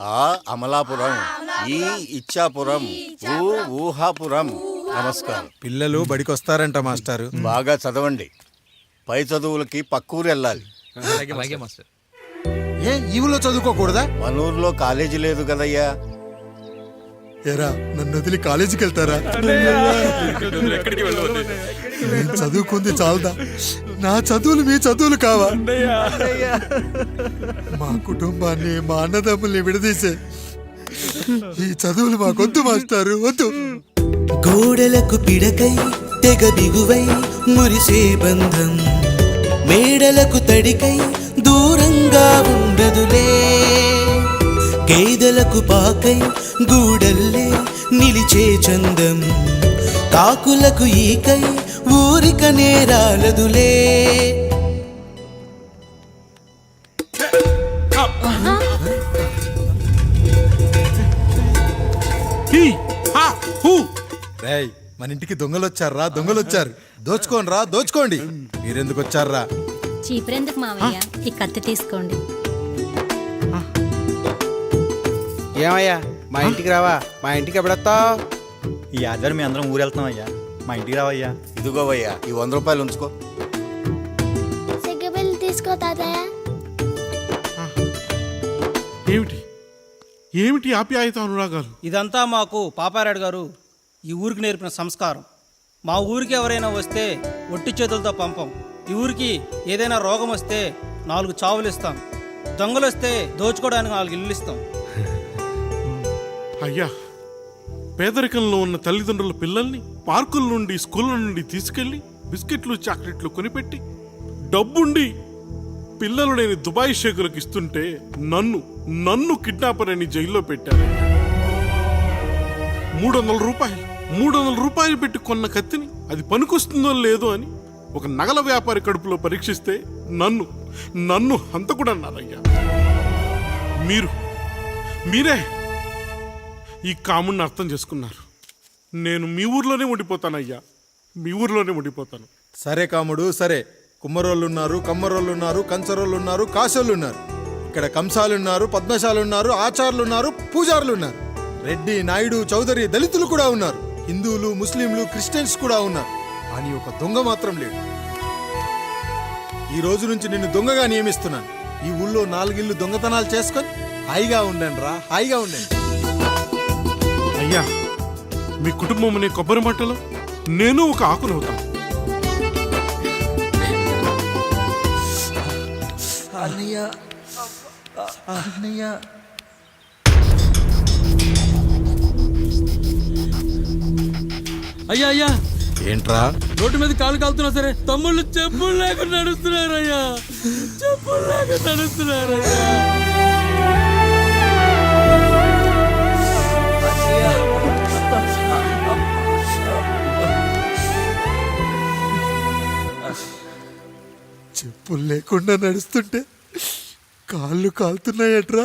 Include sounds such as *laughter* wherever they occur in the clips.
ఆ అమలాపురం ఈ ఇచ్చాపురం ఊ ఊహాపురం. నమస్కారం. పిల్లలు బడికొస్తారంట మాస్టారు. బాగా చదవండి. పై చదువులకి పక్కూరు వెళ్ళాలి. ఏ ఈ ఊళ్ళో చదువుకోకూడదా? మన ఊర్లో కాలేజీ లేదు కదయ్యా. ఎరా నన్ను వదిలి కాలేజీకి వెళ్తారా నేను చదువుకుంది చాలదా. నా చదువులు మీ చదువులు కావా? మా కుటుంబాన్ని మా అన్నదమ్ముల్ని విడదీసే. ఈ చదువులు మాకొద్దు మాస్టారు వద్దు. గోడలకు పిడకై తెగ దిగువై మురిసే బంధం. మేడలకు తడికై దూరంగా ఉండదులే. కేదలకు పాకై గూడల్లే నిలిచే చందం. కాకులకు ఈకై ఊరిక నేరాలదులే. రేయ్ మన ఇంటికి దొంగలు వచ్చారా దొంగలు వచ్చారు దోచుకోండి. రా దోచుకోండి మీరెందుకు వచ్చారా చీపురెందుకు మావయ్య? ఈ కత్తి తీసుకోండి. ఏమయ్యా మా ఇంటికి రావా? మా ఇంటికి ఎప్పుడొస్తావు? ఈ ఆధారం మీ అందరం ఊరెళ్తున్నాం అయ్యా మా ఇంటికి రావయ్యా. ఇదిగోవయ్యా ఈ వంద రూపాయలు ఉంచుకో. తీసుకో తాతయ్య. ఏమిటి? ఏమిటి ఆప్యాయత అనురాగాలు? ఇదంతా మాకు పాపారాయుడు గారు ఈ ఊరికి నేర్పిన సంస్కారం. మా ఊరికి ఎవరైనా వస్తే ఒట్టి చేతులతో పంపం. ఈ ఊరికి ఏదైనా రోగం వస్తే నాలుగు చావులు ఇస్తాం. దొంగలు వస్తే దోచుకోవడానికి నాలుగు ఇల్లు ఇస్తాం. అయ్యా పేదరికంలో ఉన్న తల్లిదండ్రుల పిల్లల్ని పార్కుల నుండి స్కూళ్ళ నుండి తీసుకెళ్ళి బిస్కెట్లు చాక్లెట్లు కొనిపెట్టి డబ్బుండి పిల్లలు లేని దుబాయ్ షేకులకు ఇస్తుంటే నన్ను నన్ను కిడ్నాపర్ అని జైల్లో పెట్టారు. మూడు వందల రూపాయలు మూడు వందల రూపాయలు పెట్టి కొన్న కత్తిని అది పనికొస్తుందో లేదో అని ఒక నగల వ్యాపారి కడుపులో పరీక్షిస్తే నన్ను నన్ను హంతకుడన్నారయ్యా. మీరు మీరే ఈ కాముడిని అర్థం చేసుకున్నారు. నేను మీ ఊర్లోనే ఉండిపోతానయ్యా. మీ ఊర్లోనే ఉండిపోతాను. సరే కాముడు సరే. కుమ్మరోళ్ళు ఉన్నారు కమ్మరోళ్ళు ఉన్నారు కంచరోళ్ళు ఉన్నారు కాశోళ్ళు ఉన్నారు ఇక్కడ కంసాలు ఉన్నారు పద్మశాలు ఉన్నారు ఆచార్యులు ఉన్నారు పూజారులు ఉన్నారు రెడ్డి నాయుడు చౌదరి దళితులు కూడా ఉన్నారు. హిందువులు ముస్లింలు క్రిస్టియన్స్ కూడా ఉన్నారు. అని ఒక దొంగ మాత్రం లేడు. ఈ రోజు నుంచి నిన్ను దొంగగా నియమిస్తున్నాను. ఈ ఊళ్ళో నాలుగిళ్ళు దొంగతనాలు చేసుకొని హాయిగా ఉండండి రా హాయిగా ఉండండి. అయ్యా మీ కుటుంబం అనే కొబ్బరి మట్టలో నేను ఒక ఆకునవుతాను అయ్యా అయ్యా. ఏంట్రా? రోడ్డు మీద కాలు కాలుతున్నా సరే తమ్ముళ్ళు చెప్పులు లేకుండా నడుస్తున్నారు అయ్యా చెప్పులు లేకుండా నడుస్తున్నారు చెప్పులు నడుస్తుంటే కాళ్ళు కాలుతున్నాయట్రా.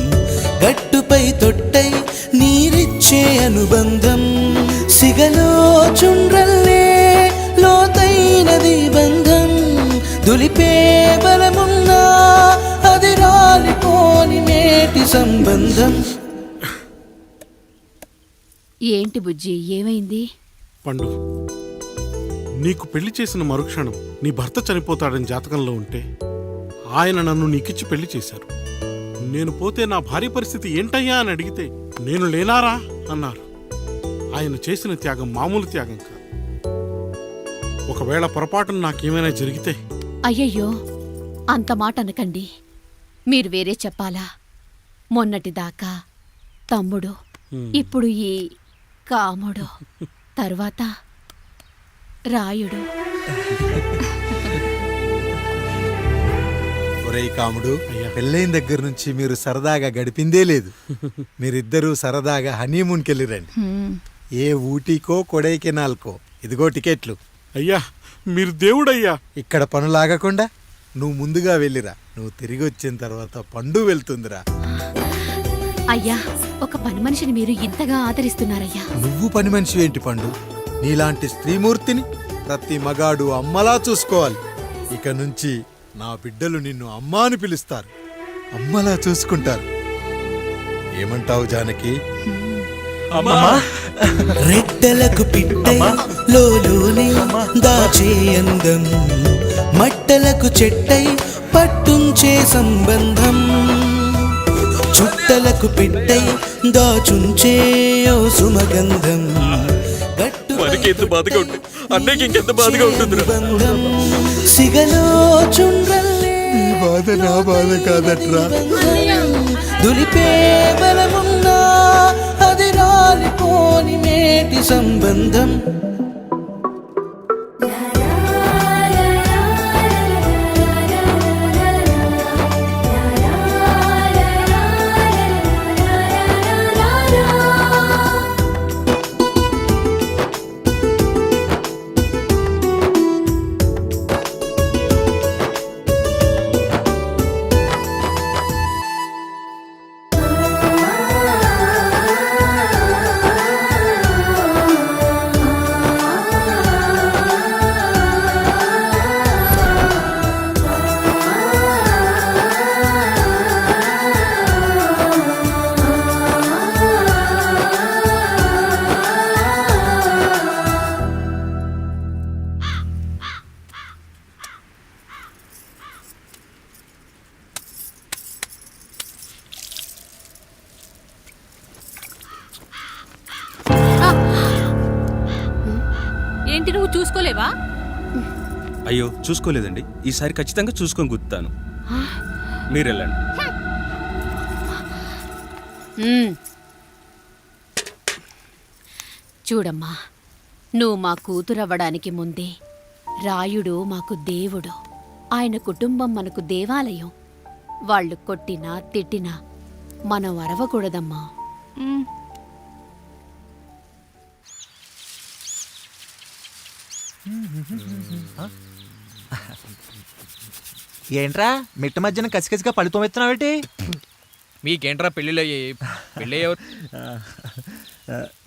గట్టుపై తొట్టై నీరిచ్చే అనుబంధం. సిగలో చుండ్రల్లే లోతైనది బంధం. దులిపే బలమున్నా అది రాలిపోని మేటి సంబంధం. ఏంటి బుజ్జి ఏమైంది? పండు నీకు పెళ్ళి చేసిన మరుక్షణం నీ భర్త చనిపోతాడని జాతకంలో ఉంటే ఆయన నన్ను నీకిచ్చి పెళ్ళి చేశారు. నేను పోతే నా భార్య పరిస్థితి ఏంటయ్యా అని అడిగితే నేను లేనారా? అన్నారు. ఆయన చేసిన త్యాగం మామూలు త్యాగం కాదు. ఒకవేళ పొరపాటున నాకేమైనా జరిగితే? అయ్యయ్యో అంత మాట అనకండి. మీరు వేరే చెప్పాలా? మొన్నటిదాకా తమ్ముడు ఇప్పుడు ఈ కాముడు తర్వాత రాయుడు. *laughs* ఒరేయ్ కాముడు. పెళ్ళైన దగ్గర నుంచి మీరు సరదాగా గడిపిందే లేదు. మీరిద్దరూ సరదాగా హనీమూన్కి వెళ్ళిరండి. ఏ ఊటీకో కొడైకెనాల్కో. ఇదిగో టికెట్లు. అయ్యా మీరు దేవుడయ్యా. ఇక్కడ పనులాగకుండా నువ్వు ముందుగా వెళ్ళిరా. నువ్వు తిరిగి వచ్చిన తర్వాత పండు వెళ్తుందిరా. అయ్యా ఒక పని మనిషిని మీరు ఇంతగా ఆదరిస్తున్నారయ్యా. నువ్వు పని మనిషి ఏంటి పండు? నీలాంటి స్త్రీమూర్తిని ప్రతి మగాడు అమ్మలా చూసుకోవాలి. ఇక నుంచి నా బిడ్డలు నిన్ను అమ్మా అని పిలుస్తారు. అమ్మలా చూసుకుంటారు. ఏమంటావు జానకి? రెట్టలకు దాచే అందం మట్టలకు చెట్టై పట్టుంచే సంబంధం. చుట్టలకు పిట్టై దాచుంచే ఓ సుమగంధం. మనకెంత బాధగా ఉంటుంది అన్నయ్యకి ఇంకెంత బాధగా ఉంటుందిరా. సిగలో చుండ్రల్లే బాధ నా బాధ కాదట్రా. దులిపే బలమున్నా అది రాలిపోని మేటి సంబంధం. ఏంటి నువ్వు చూసుకోలేవా? అయ్యో చూసుకోలేదండి. ఈసారి ఖచ్చితంగా చూసుకొని గుర్తాను మీరు వెళ్ళండి చూడమ్మా నువ్వు మా కూతురవ్వడానికి ముందే రాయుడు మాకు దేవుడు. ఆయన కుటుంబం మనకు దేవాలయం. వాళ్ళు కొట్టినా తిట్టినా మనం అరవకూడదమ్మా. *laughs* ఏంట్రా? మిట్ట మధ్యన కసికసిగా పడుతూ ఎత్తున్నావేటి మీకేంట్రా పెళ్ళిలో పెళ్ళి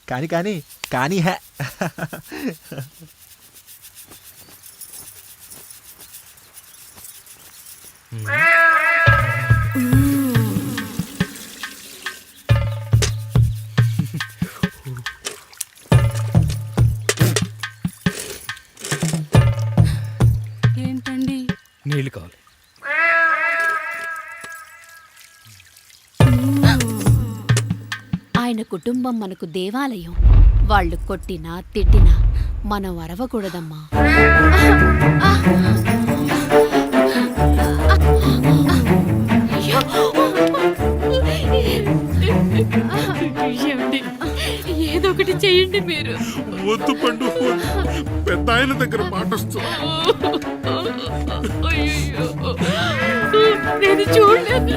కానీ కానీ కానీ హే. ఏంటండి కుటుంబం మనకు దేవాలయం. వాళ్ళు కొట్టినా తిట్టినా మనం అరవకూడదమ్మా. ఏదో ఒకటి చేయండి మీరు. వద్దు పండు. పెద్ద ఆయన దగ్గర మాట నేను చూడలేదు.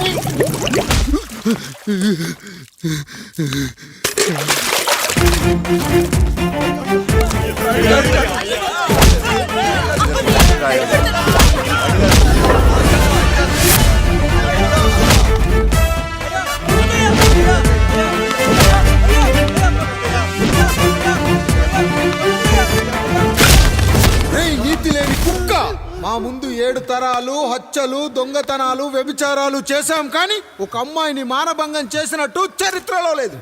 Ugh, *laughs* ugh, ugh, ugh. హత్యలు దొంగతనాలు వ్యభిచారాలు చేశాం కానీ ఒక అమ్మాయిని మానభంగం చేసినట్టు చరిత్రలో లేదు.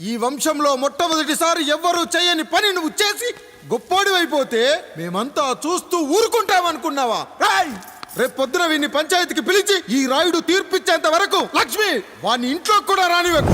ఈ వంశంలో మొట్టమొదటిసారి ఎవ్వరూ చేయని పని నువ్వు చేసి గొప్పోడివైపోతే మేమంతా చూస్తూ ఊరుకుంటామనుకున్నావా? రాయ్! రేపు పొద్దున వీడిని పంచాయతీకి పిలిచి ఈ రాయుడు తీర్పిచ్చేంత వరకు లక్ష్మి వాని ఇంట్లో కూడా రానివ్వకు.